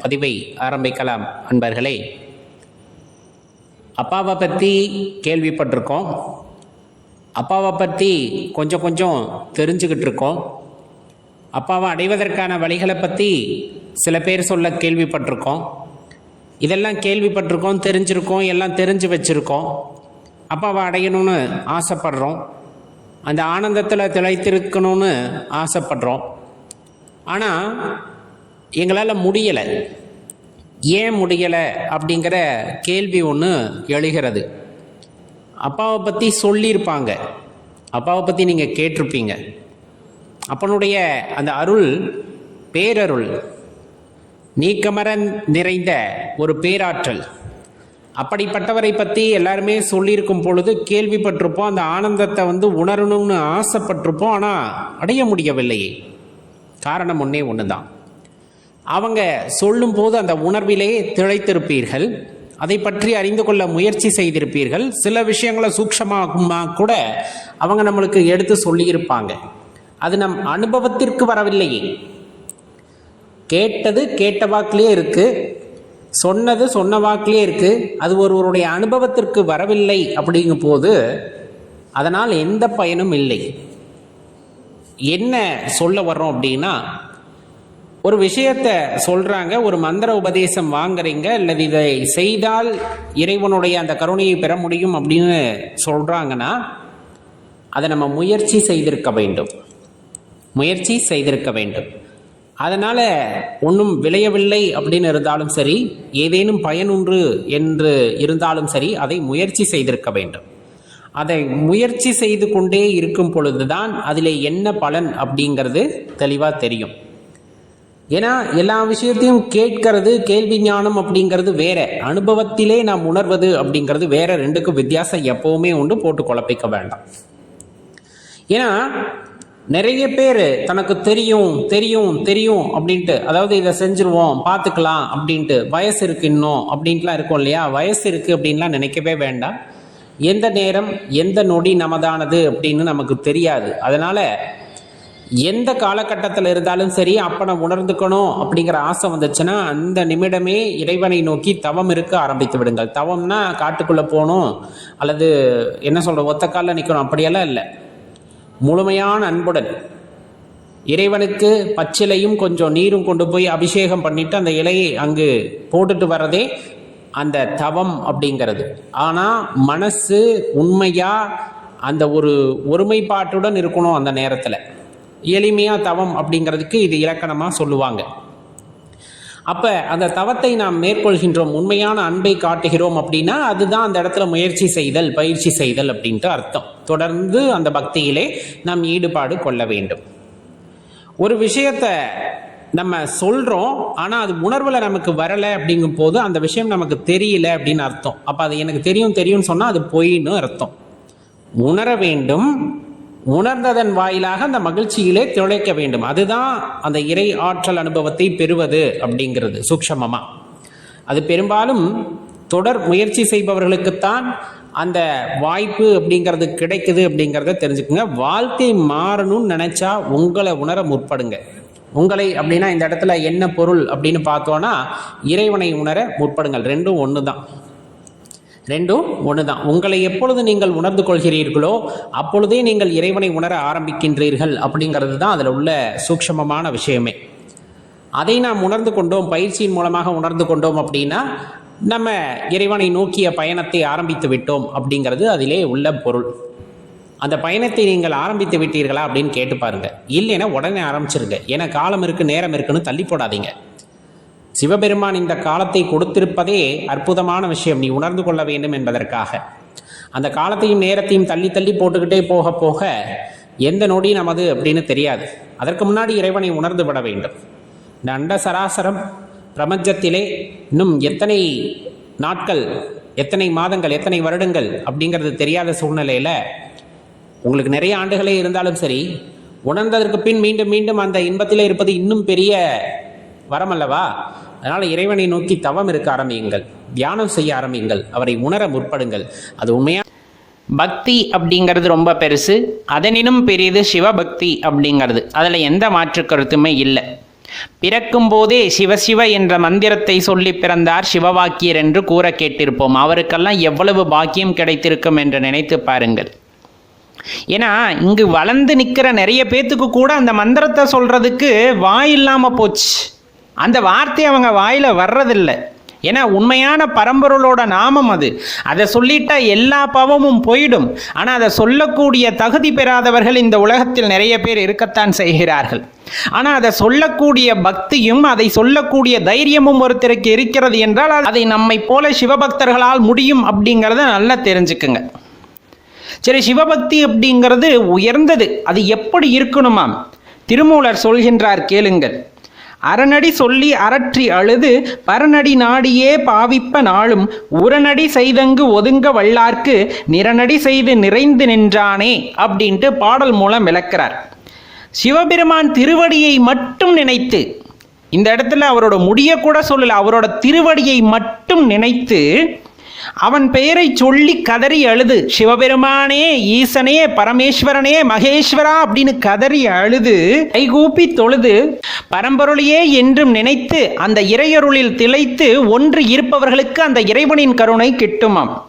பதிவை ஆரம்பிக்கலாம் அன்பர்களே. அப்பாவை பற்றி கேள்விப்பட்டிருக்கோம். அப்பாவை பற்றி கொஞ்சம் கொஞ்சம் தெரிஞ்சுக்கிட்டு இருக்கோம். அப்பாவை அடைவதற்கான வழிகளை பற்றி சில பேர் சொல்ல கேள்விப்பட்டிருக்கோம். இதெல்லாம் கேள்விப்பட்டிருக்கோம் தெரிஞ்சிருக்கோம் எல்லாம் தெரிஞ்சு வச்சுருக்கோம். அப்பாவை அடையணும்னு ஆசைப்படுறோம். அந்த ஆனந்தத்தில் திளைத்திருக்கணும்னு ஆசைப்படுறோம். ஆனால் எங்களால் முடியலை. ஏன் முடியலை அப்படிங்கிற கேள்வி ஒன்று எழுகிறது. அப்பாவை பற்றி சொல்லியிருப்பாங்க. அப்பாவை பற்றி நீங்கள் கேட்டிருப்பீங்க. அப்பனுடைய அந்த அருள் பேரருள் நீக்கமர நிறைந்த ஒரு பேராற்றல். அப்படிப்பட்டவரை பற்றி எல்லாருமே சொல்லியிருக்கும் பொழுது கேள்விப்பட்டிருப்போம். அந்த ஆனந்தத்தை வந்து உணரணும்னு ஆசைப்பட்டிருப்போம். ஆனால் அடைய முடியவில்லையே. காரணம் ஒன்றே ஒன்று தான் அவங்க சொல்லும்போது அந்த உணர்விலே திளைத்திருப்பீர்கள். அதை பற்றி அறிந்து கொள்ள முயற்சி செய்திருப்பீர்கள். சில விஷயங்களை சூக்ஷமாகுமா கூட அவங்க நம்மளுக்கு எடுத்து சொல்லியிருப்பாங்க. அது நம் அனுபவத்திற்கு வரவில்லையே. கேட்டது கேட்ட வாக்கிலே இருக்கு. சொன்னது சொன்ன வாக்கிலே இருக்கு. அது ஒருவருடைய அனுபவத்திற்கு வரவில்லை அப்படிங்கும் போது அதனால் எந்த பயனும் இல்லை. என்ன சொல்ல வர்றோம் அப்படின்னா ஒரு விஷயத்த சொல்றாங்க ஒரு மந்திர உபதேசம் வாங்குறீங்க அல்லது இதை செய்தால் இறைவனுடைய அந்த கருணையை பெற முடியும் அப்படின்னு சொல்றாங்கன்னா அதை நம்ம முயற்சி செய்திருக்க வேண்டும். முயற்சி செய்திருக்க வேண்டும். அதனால் ஒன்றும் விளையவில்லை அப்படின்னு இருந்தாலும் சரி ஏதேனும் பயனுன்று என்று இருந்தாலும் சரி அதை முயற்சி செய்திருக்க வேண்டும். அதை முயற்சி செய்து கொண்டே இருக்கும் பொழுதுதான் அதில் என்ன பலன் அப்படிங்கிறது தெளிவாக தெரியும். ஏன்னா எல்லா விஷயத்தையும் கேட்கறது கேள்வி ஞானம் அப்படிங்கிறது வேற. அனுபவத்திலே நாம் உணர்வது அப்படிங்கிறது வேற. ரெண்டுக்கும் வித்தியாசம் எப்பவுமே உண்டு. போட்டு குழப்பிக்க வேண்டாம். ஏன்னா நிறைய பேர் தனக்கு தெரியும் தெரியும் தெரியும் அப்படின்ட்டு அதாவது இதை செஞ்சிருவோம் பார்த்துக்கலாம் அப்படின்ட்டு வயசு இருக்கு இன்னும் அப்படின்ட்டுலாம் இருக்கும் இல்லையா? வயசு இருக்கு அப்படின்லாம் நினைக்கவே வேண்டாம். எந்த நேரம் எந்த நொடி நமதானது அப்படின்னு நமக்கு தெரியாது. அதனால எந்த காலகட்டத்தில் இருந்தாலும் சரி அப்பனை உணர்ந்துக்கணும் அப்படிங்கிற ஆசை வந்துச்சுன்னா அந்த நிமிடமே இறைவனை நோக்கி தவம் இருக்க ஆரம்பித்து விடுங்கள். தவம்னா காட்டுக்குள்ளே போகணும் அல்லது என்ன சொல்கிற ஒத்த காலில் நிற்கணும் அப்படியெல்லாம் இல்லை. முழுமையான அன்புடன் இறைவனுக்கு பச்சிலையும் கொஞ்சம் நீரும் கொண்டு போய் அபிஷேகம் பண்ணிட்டு அந்த இலையை அங்கு போட்டுட்டு வர்றதே அந்த தவம் அப்படிங்கிறது. ஆனால் மனசு உண்மையாக அந்த ஒரு ஒருமைப்பாட்டுடன் இருக்கணும் அந்த நேரத்தில். எளிமையாக தவம் அப்படிங்கிறதுக்கு இது இலக்கணமாக சொல்லுவாங்க. அப்போ அந்த தவத்தை நாம் மேற்கொள்கின்றோம் உண்மையான அன்பை காட்டுகிறோம் அப்படின்னா அதுதான் அந்த இடத்துல முயற்சி செய்தல் பயிற்சி செய்தல் அப்படின்ட்டு அர்த்தம். தொடர்ந்து அந்த பக்தியிலே நாம் ஈடுபாடு கொள்ள வேண்டும். ஒரு விஷயத்தை நம்ம சொல்கிறோம் ஆனால் அது உணர்வில் நமக்கு வரலை அப்படிங்கும் போது அந்த விஷயம் நமக்கு தெரியல அப்படின்னு அர்த்தம். அப்போ அது எனக்கு தெரியும் தெரியும்னு சொன்னால் அது பொய்ன்னு அர்த்தம். உணர வேண்டும் உணர்ந்ததன் வாயிலாக அந்த மகிழ்ச்சியிலே திளைக்க வேண்டும். அதுதான் அந்த இறை ஆற்றல் அனுபவத்தை பெறுவது அப்படிங்கிறது சூக்ஷமமா? அது பெரும்பாலும் தொடர் முயற்சி செய்பவர்களுக்குத்தான் அந்த வாய்ப்பு அப்படிங்கிறது கிடைக்குது அப்படிங்கிறத தெரிஞ்சுக்கோங்க. வாழ்க்கை மாறணும்னு நினைச்சா உங்களை உணர முற்படுங்க. உங்களை அப்படின்னா இந்த இடத்துல என்ன பொருள் அப்படின்னு பார்த்தோன்னா இறைவனை உணர முற்படுங்கள். ரெண்டும் ஒன்று தான் ரெண்டும் ஒன்று தான் உங்களை எப்பொழுது நீங்கள் உணர்ந்து கொள்கிறீர்களோ அப்பொழுதே நீங்கள் இறைவனை உணர ஆரம்பிக்கின்றீர்கள் அப்படிங்கிறது தான் அதில் உள்ள சூக்ஷமமான விஷயமே. அதை நாம் உணர்ந்து கொண்டோம் பயிற்சியின் மூலமாக உணர்ந்து கொண்டோம் அப்படின்னா நம்ம இறைவனை நோக்கிய பயணத்தை ஆரம்பித்து விட்டோம் அப்படிங்கிறது அதிலே உள்ள பொருள். அந்த பயணத்தை நீங்கள் ஆரம்பித்து விட்டீர்களா அப்படின்னு கேட்டு பாருங்க. இல்லைன்னா உடனே ஆரம்பிச்சிருங்க. ஏன்னா காலம் இருக்கு நேரம் இருக்குன்னு தள்ளி போடாதீங்க. சிவபெருமான் இந்த காலத்தை கொடுத்திருப்பதே அற்புதமான விஷயம். நீ உணர்ந்து கொள்ள வேண்டும் என்பதற்காக. அந்த காலத்தையும் நேரத்தையும் தள்ளி தள்ளி போட்டுக்கிட்டே போக போக எந்த நொடி நமது அப்படின்னு தெரியாது. அதற்கு முன்னாடி இறைவனை உணர்ந்து விட வேண்டும். இந்த அண்ட சராசரம் பிரபஞ்சத்திலே இன்னும் எத்தனை நாட்கள் எத்தனை மாதங்கள் எத்தனை வருடங்கள் அப்படிங்கிறது தெரியாத சூழ்நிலையில் உங்களுக்கு நிறைய ஆண்டுகளே இருந்தாலும் சரி உணர்ந்ததற்கு பின் மீண்டும் மீண்டும் அந்த இன்பத்திலே இருப்பது இன்னும் பெரிய வரம் அல்லவா? அதனால் இறைவனை நோக்கி தவம் இருக்க ஆரம்பியுங்கள் தியானம் செய்ய ஆரம்பியுங்கள் அவரை உணர முற்படுங்கள். அது உண்மையா? பக்தி அப்படிங்கிறது ரொம்ப பெருசு அதனினும் பெரியது சிவபக்தி அப்படிங்கிறது. அதில் எந்த மாற்று கருத்துமே இல்லை. பிறக்கும் போதே சிவசிவ என்ற மந்திரத்தை சொல்லி பிறந்தார் சிவவாக்கியர் என்று கூற கேட்டிருப்போம். அவருக்கெல்லாம் எவ்வளவு பாக்கியம் கிடைத்திருக்கும் என்று நினைத்து பாருங்கள். ஏன்னா இங்கு வளர்ந்து நிற்கிற நிறைய பேத்துக்கு கூட அந்த மந்திரத்தை சொல்றதுக்கு வாய் இல்லாமல் போச்சு. அந்த வார்த்தை அவங்க வாயில் வர்றதில்லை. ஏன்னா உண்மையான பரம்பொருளோட நாமம் அது. அதை சொல்லிட்டா எல்லா பாவமும் போயிடும். ஆனால் அதை சொல்லக்கூடிய தகுதி பெறாதவர்கள் இந்த உலகத்தில் நிறைய பேர் இருக்கத்தான் செய்கிறார்கள். ஆனால் அதை சொல்லக்கூடிய பக்தியும் அதை சொல்லக்கூடிய தைரியமும் ஒருத்தருக்கு இருக்கிறது என்றால் அதை நம்மை போல சிவபக்தர்களால் முடியும் அப்படிங்கிறத நல்லா தெரிஞ்சுக்குங்க. சரி சிவபக்தி அப்படிங்கிறது உயர்ந்தது. அது எப்படி இருக்கணுமாம்? திருமூலர் சொல்கின்றார் கேளுங்கள். அறநடி சொல்லி அரற்றி அழுது பரநடி நாடியே பாவிப்ப நாளும் உரநடி செய்தங்கு ஒதுங்க வல்லார்க்கு நிறநடி செய்து நிறைந்து நின்றானே அப்படின்ட்டு பாடல் மூலம் விளக்கிறார். சிவபெருமான் திருவடியை மட்டும் நினைத்து இந்த இடத்துல அவரோட முடிய கூட சொல்லல அவரோட திருவடியை மட்டும் நினைத்து அவன் பெயரை சொல்லி கதறி அழுது சிவபெருமானே ஈசனே பரமேஸ்வரனே மகேஸ்வரா அப்படின்னு கதறி அழுது கைகூப்பி தொழுது பரம்பொருளையே என்றும் நினைத்து அந்த இறையருளில் திளைத்து ஒன்று இருப்பவர்களுக்கு அந்த இறைவனின் கருணை கிட்டுமாம்.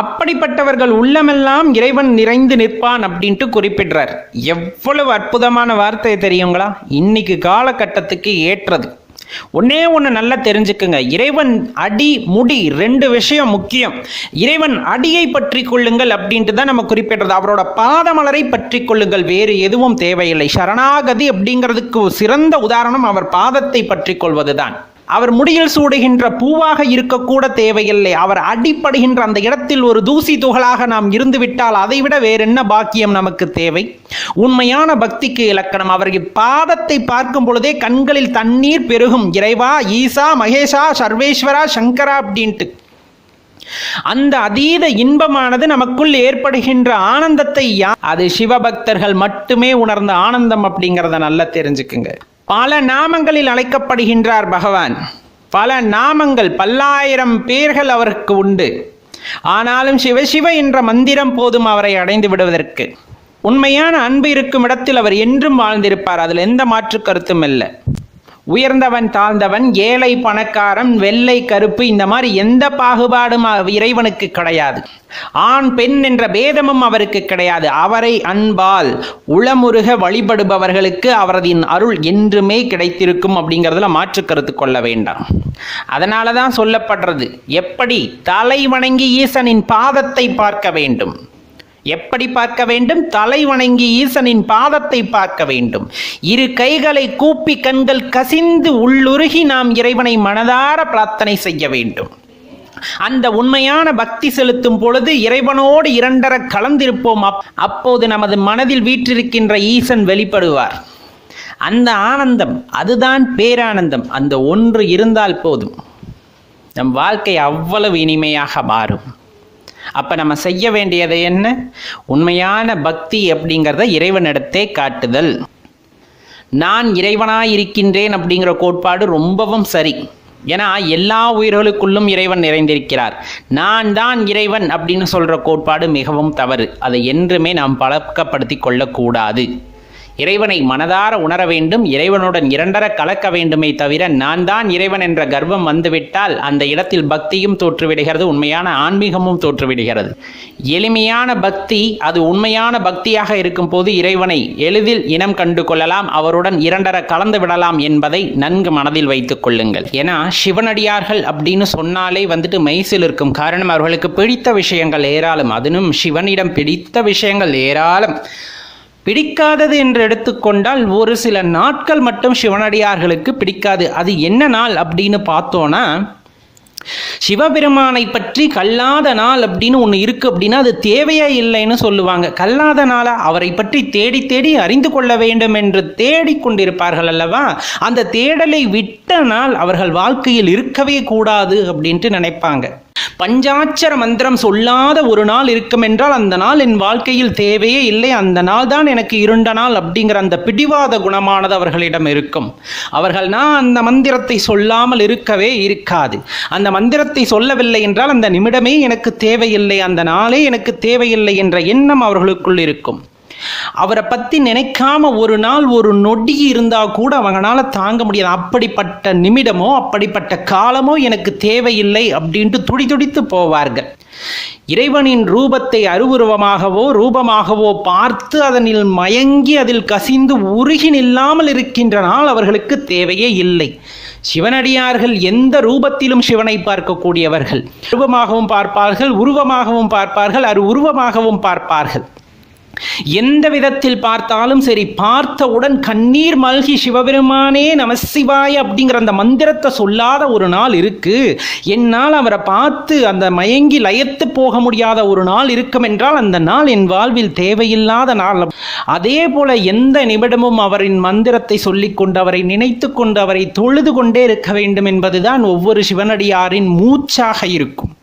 அப்படிப்பட்டவர்கள் உள்ளமெல்லாம் இறைவன் நிறைந்து நிற்பான் அப்படின்ட்டு குறிப்பிடுறார். எவ்வளவு அற்புதமான வார்த்தை தெரியுங்களா? இன்னைக்கு காலகட்டத்துக்கு ஏற்றது. ஒன்னே ஒன்று நல்லா தெரிஞ்சுக்குங்க. இறைவன் அடி முடி ரெண்டு விஷயம் முக்கியம். இறைவன் அடியை பற்றி கொள்ளுங்கள் அப்படின்ட்டு தான் நம்ம குறிப்பிடுறது. அவரோட பாதமலரை பற்றி கொள்ளுங்கள். வேறு எதுவும் தேவையில்லை. சரணாகதி அப்படிங்கிறதுக்கு சிறந்த உதாரணம் அவர் பாதத்தை பற்றி கொள்வதுதான். அவர் முடியில் சூடுகின்ற பூவாக இருக்கக்கூட தேவையில்லை. அவர் அடிப்படுகின்ற அந்த இடத்தில் ஒரு தூசி துகளாக நாம் இருந்துவிட்டால் அதைவிட வேறென்ன பாக்கியம் நமக்கு தேவை? உண்மையான பக்திக்கு இலக்கணம். அவர்கள் பாதத்தை பார்க்கும் பொழுதே கண்களில் தண்ணீர் பெருகும். இறைவா ஈசா மகேஷா சர்வேஸ்வரா சங்கரா அப்படின்ட்டு. அந்த அதீத இன்பமானது நமக்குள் ஏற்படுகின்ற ஆனந்தத்தை யா அது சிவபக்தர்கள் மட்டுமே உணர்ந்த ஆனந்தம் அப்படிங்கிறத நல்லா தெரிஞ்சுக்குங்க. பல நாமங்களில் அழைக்கப்படுகின்றார் பகவான். பல நாமங்கள் பல்லாயிரம் பேர்கள் அவருக்கு உண்டு. ஆனாலும் சிவசிவ என்ற மந்திரம் போதும் அவரை அடைந்து விடுவதற்கு. உண்மையான அன்பு இருக்கும் இடத்தில் அவர் என்றும் வாழ்ந்திருப்பார். அதில் எந்த மாற்று கருத்தும் இல்லை. உயர்ந்தவன் தாழ்ந்தவன் ஏழை பணக்காரன் வெள்ளை கருப்பு இந்த மாதிரி எந்த பாகுபாடும் இறைவனுக்கு கிடையாது. ஆண் பெண் என்ற பேதமும் அவருக்கு கிடையாது. அவரை அன்பால் உளமுருக வழிபடுபவர்களுக்கு அவரதின் அருள் என்றுமே கிடைத்திருக்கும் அப்படிங்கிறதுல மாற்று கருத்து கொள்ள வேண்டாம். அதனால தான் சொல்லப்படுறது எப்படி தலை வணங்கி ஈசனின் பாதத்தை பார்க்க வேண்டும். எப்படி பார்க்க வேண்டும்? தலை வணங்கி ஈசனின் பாதத்தை பார்க்க வேண்டும். இரு கைகளை கூப்பி கண்கள் கசிந்து உள்ளுருகி நாம் இறைவனை மனதார பிரார்த்தனை செய்ய வேண்டும். அந்த உண்மையான பக்தி செலுத்தும் பொழுது இறைவனோடு இரண்டர கலந்திருப்போம். அப்- அப்போது நமது மனதில் வீற்றிருக்கின்ற ஈசன் வெளிப்படுவார். அந்த ஆனந்தம் அதுதான் பேரானந்தம். அந்த ஒன்று இருந்தால் போதும். நம் வாழ்க்கை அவ்வளவு இனிமையாக மாறும். அப்போ நம்ம செய்ய வேண்டியது என்ன? உண்மையான பக்தி அப்படிங்கிறத இறைவனிடத்தே காட்டுதல். நான் இறைவனாய் இருக்கின்றேன் அப்படிங்கிற கோட்பாடு ரொம்பவும் சரி. ஏன்னா எல்லா உயிர்களுக்குள்ளும் இறைவன் நிறைந்திருக்கிறார். நான் தான் இறைவன் அப்படின்னு சொல்கிற கோட்பாடு மிகவும் தவறு. அதை என்றுமே நாம் பழக்கப்படுத்தி கொள்ளக்கூடாது. இறைவனை மனதார உணர வேண்டும் இறைவனுடன் இரண்டர கலக்க வேண்டுமே தவிர நான் தான் இறைவன் என்ற கர்வம் வந்துவிட்டால் அந்த இடத்தில் பக்தியும் தோற்றுவிடுகிறது உண்மையான ஆன்மீகமும் தோற்றுவிடுகிறது. எளிமையான பக்தி அது உண்மையான பக்தியாக இருக்கும் போது இறைவனை எளிதில் இனம் கண்டு கொள்ளலாம் அவருடன் இரண்டர கலந்து விடலாம் என்பதை நன்கு மனதில் வைத்துக் கொள்ளுங்கள். ஏன்னா சிவனடியார்கள் அப்படின்னு சொன்னாலே வந்துட்டு மெய்சில் இருக்கும். காரணம் அவர்களுக்கு பிடித்த விஷயங்கள் ஏராளம். அதனும் சிவனிடம் பிடித்த விஷயங்கள் ஏராளம். பிடிக்காதது என்று எடுத்துக்கொண்டால் ஒரு சில நாட்கள் மட்டும் சிவனடியார்களுக்கு பிடிக்காது. அது என்ன நாள் அப்படின்னு பார்த்தோன்னா சிவபெருமானை பற்றி கல்லாத நாள் அப்படின்னு ஒன்று இருக்கு அப்படின்னா அது தேவையே இல்லைன்னு சொல்லுவாங்க. கல்லாத நாளா அவரை பற்றி தேடி தேடி அறிந்து கொள்ள வேண்டும் என்று தேடிக்கொண்டிருப்பார்கள் அல்லவா? அந்த தேடலை விட்ட நாள் அவர்கள் வாழ்க்கையில் இருக்கவே கூடாது அப்படின்ட்டு நினைப்பாங்க. பஞ்சாட்சர மந்திரம் சொல்லாத ஒரு நாள் இருக்கும் என்றால் அந்த நாள் என் வாழ்க்கையில் தேவையே இல்லை. அந்த நாள் தான் எனக்கு இருண்ட நாள் அப்படிங்கிற அந்த பிடிவாத குணமானது அவர்களிடம் இருக்கும். அவர்கள் நான் அந்த மந்திரத்தை சொல்லாமல் இருக்கவே இருக்காது. அந்த மந்திரத்தை சொல்லவில்லை என்றால் அந்த நிமிடமே எனக்கு தேவையில்லை. அந்த நாளே எனக்கு தேவையில்லை என்ற எண்ணம் அவர்களுக்குள் இருக்கும். அவரை பற்றி நினைக்காம ஒரு நாள் ஒரு நொடி இருந்தால் கூட அவங்களால தாங்க முடியாது. அப்படிப்பட்ட நிமிடமோ அப்படிப்பட்ட காலமோ எனக்கு தேவையில்லை அப்படின்ட்டு துடி துடித்து போவார்கள். இறைவனின் ரூபத்தை அருவுருவமாகவோ ரூபமாகவோ பார்த்து அதனில் மயங்கி அதில் கசிந்து உருகி நில்லாமல் இருக்கின்ற நாள் அவர்களுக்கு தேவையே இல்லை. சிவனடியார்கள் எந்த ரூபத்திலும் சிவனை பார்க்கக்கூடியவர்கள். ரூபமாகவும் பார்ப்பார்கள் உருவமாகவும் பார்ப்பார்கள் அரு உருவமாகவும் பார்ப்பார்கள். எந்த விதத்தில் பார்த்தாலும் சரி பார்த்தவுடன் கண்ணீர் மல்கி சிவபெருமானே நமசிவாய அப்படிங்கிற அந்த மந்திரத்தை சொல்லாத ஒரு நாள் இருக்கு. என்னால் அவரை பார்த்து அந்த மயங்கி லயத்து போக முடியாத ஒரு நாள் இருக்கும் என்றால் அந்த நாள் என் வாழ்வில் தேவையில்லாத நாள். அதே போல எந்த நிமிடமும் அவரின் மந்திரத்தை சொல்லிக்கொண்டு அவரை நினைத்து கொண்டு அவரை தொழுது கொண்டே இருக்க வேண்டும் என்பதுதான் ஒவ்வொரு சிவனடியாரின் மூச்சாக இருக்கும்.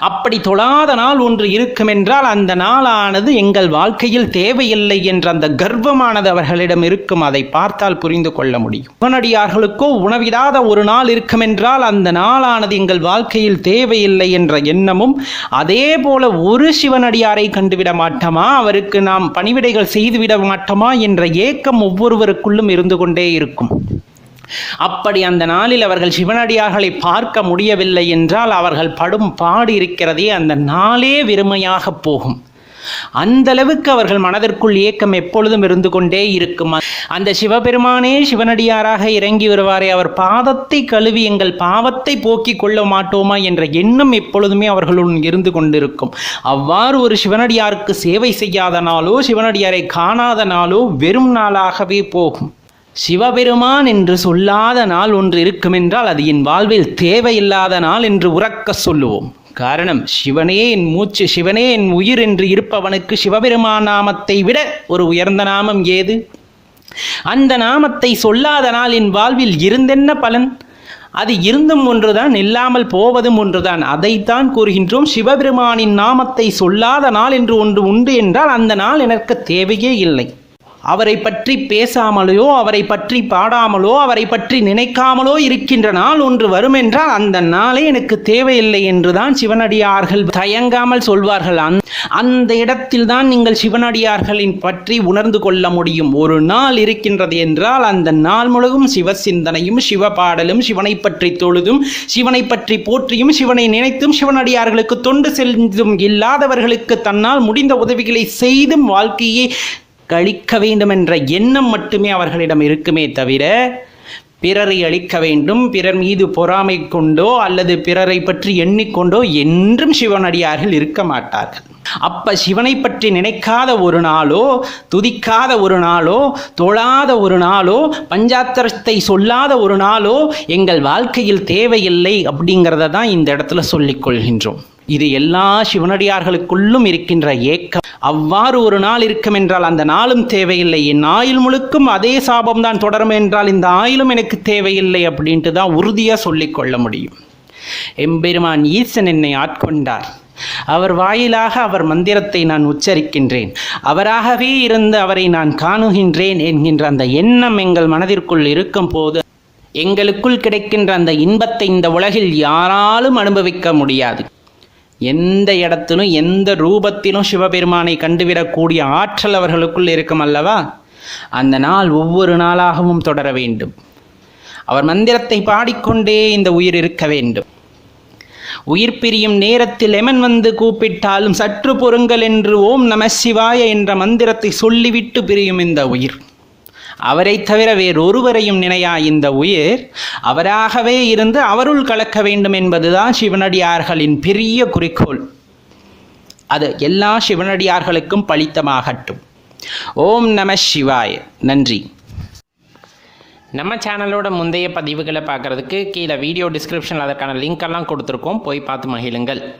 அப்படி தொழாத நாள் ஒன்று இருக்கும் என்றால் அந்த நாளானது எங்கள் வாழ்க்கையில் தேவையில்லை என்ற அந்த கர்வமானது அவர்களிடம் இருக்கும் அதை பார்த்தால் புரிந்து கொள்ள முடியும். உடனடியார்களுக்கோ உணவிடாத ஒரு நாள் இருக்கும் என்றால் அந்த நாளானது எங்கள் வாழ்க்கையில் தேவையில்லை என்ற எண்ணமும் அதே போல ஒரு சிவனடியாரை கண்டுவிட மாட்டோமா? அவருக்கு நாம் பணிவிடைகள் செய்துவிட மாட்டோமா? என்ற ஏக்கம் ஒவ்வொருவருக்குள்ளும் இருந்து கொண்டே இருக்கும். அப்படி அந்த நாளில் அவர்கள் சிவனடியார்களை பார்க்க முடியவில்லை என்றால் அவர்கள் படும் பாடு இருக்கிறதே அந்த நாளே வெறுமையாக போகும். அந்த அளவுக்கு அவர்கள் மனதிற்குள் ஏக்கம் எப்பொழுதும் இருந்து கொண்டே இருக்கும். அந்த சிவபெருமானே சிவனடியாராக இறங்கி வருவாரே அவர் பாதத்தை கழுவி எங்கள் பாவத்தை போக்கிக் கொள்ள மாட்டோமா என்ற எண்ணம் எப்பொழுதுமே அவர்களுடன் இருந்து கொண்டிருக்கும். அவ்வாறு ஒரு சிவனடியாருக்கு சேவை செய்யாத நாளோ சிவனடியாரை காணாத நாளோ வெறும் நாளாகவே போகும். சிவபெருமான் என்று சொல்லாத நாள் ஒன்று இருக்குமென்றால் அது என் வாழ்வில் தேவையில்லாத நாள் என்று உறக்க சொல்லுவோம். காரணம் சிவனே என் மூச்சு சிவனே என் உயிர் என்று இருப்பவனுக்கு சிவபெருமான் நாமத்தை விட ஒரு உயர்ந்த நாமம் ஏது? அந்த நாமத்தை சொல்லாத நாள் என் வாழ்வில் இருந்தென்ன பலன்? அது இருந்தும் ஒன்றுதான் இல்லாமல் போவதும் ஒன்றுதான். அதைத்தான் கூறுகின்றோம் சிவபெருமானின் நாமத்தை சொல்லாத நாள் என்று ஒன்று உண்டு என்றால் அந்த நாள் எனக்கு தேவையே இல்லை. அவரை பற்றி பேசாமலோ அவரை பற்றி பாடாமலோ அவரை பற்றி நினைக்காமலோ இருக்கின்ற நாள் ஒன்று வரும் என்றால் அந்த நாளே எனக்கு தேவையில்லை என்றுதான் சிவனடியார்கள் தயங்காமல் சொல்வார்கள். அந்த அந்த இடத்தில் தான் நீங்கள் சிவனடியார்களின் பற்றி உணர்ந்து கொள்ள முடியும். ஒரு நாள் இருக்கின்றது என்றால் அந்த நாள் முழுவதும் சிவ சிந்தனையும் சிவ பாடலும் சிவனை பற்றி தொழுதும் சிவனை பற்றி போற்றியும் சிவனை நினைத்தும் சிவனடியார்களுக்கு தொண்டு செல்லும் இல்லாதவர்களுக்கு தன்னால் முடிந்த உதவிகளை செய்தும் வாழ்க்கையை கழிக்க வேண்டும் என்ற எண்ணம் மட்டுமே அவர்களிடம் இருக்குமே தவிர பிறரை அழிக்க வேண்டும் பிறர் மீது பொறாமை கொண்டோ அல்லது பிறரை பற்றி எண்ணிக்கொண்டோ என்றும் சிவனடியார்கள் இருக்க மாட்டார்கள். அப்ப சிவனை பற்றி நினைக்காத ஒரு நாளோ துதிக்காத ஒரு நாளோ தொழாத ஒரு நாளோ பஞ்சாத்திரத்தை சொல்லாத ஒரு நாளோ எங்கள் வாழ்க்கையில் தேவையில்லை அப்படிங்கிறத தான் இந்த இடத்துல சொல்லிக் கொள்கின்றோம். இது எல்லா சிவனடியார்களுக்குள்ளும் இருக்கின்ற ஏக்கம். அவ்வாறு ஒரு நாள் இருக்கும் என்றால் அந்த நாளும் தேவையில்லை. என் ஆயுள் முழுக்கும் அதே சாபம் தான் தொடரும் என்றால் இந்த ஆயுளும் எனக்கு தேவையில்லை அப்படின்ட்டு தான் உறுதியாக சொல்லிக் கொள்ள முடியும். எம்பெருமான் ஈசன் என்னை ஆட்கொண்டார். அவர் வாயிலாக அவர் மந்திரத்தை நான் உச்சரிக்கின்றேன். அவராகவே இருந்து அவரை நான் காணுகின்றேன் என்கின்ற அந்த எண்ணம் எங்கள் மனதிற்குள் இருக்கும் போது எங்களுக்குள் கிடைக்கின்ற அந்த இன்பத்தை இந்த உலகில் யாராலும் அனுபவிக்க முடியாது. எந்த இடத்திலும் எந்த ரூபத்திலும் சிவபெருமானை கண்டுவிடக்கூடிய ஆற்றல் அவர்களுக்குள் இருக்கும் அல்லவா? அந்த நாள் ஒவ்வொரு நாளாகவும் தொடர வேண்டும். அவர் மந்திரத்தை பாடிக்கொண்டே இந்த உயிர் இருக்க வேண்டும். உயிர் பிரியும் நேரத்தில் எமன் வந்து கூப்பிட்டாலும் சற்று பொறுங்கள் என்று ஓம் நம சிவாய என்ற மந்திரத்தை சொல்லிவிட்டு பிரியும் இந்த உயிர். அவரை தவிர வேறொருவரையும் நினையா இந்த உயிர்? அவராகவே இருந்து அவருள் கலக்க வேண்டும் என்பதுதான் சிவனடியார்களின் பெரிய குறிக்கோள். அது எல்லா சிவனடியார்களுக்கும் பலித்தமாகட்டும். ஓம் நம சிவாய. நன்றி. நம்ம சேனலோட முந்தைய பதிவுகளை பார்க்குறதுக்கு கீழே வீடியோ டிஸ்கிரிப்ஷனில் அதற்கான லிங்க் எல்லாம் கொடுத்துருக்கோம். போய் பார்த்து மகிழுங்கள்.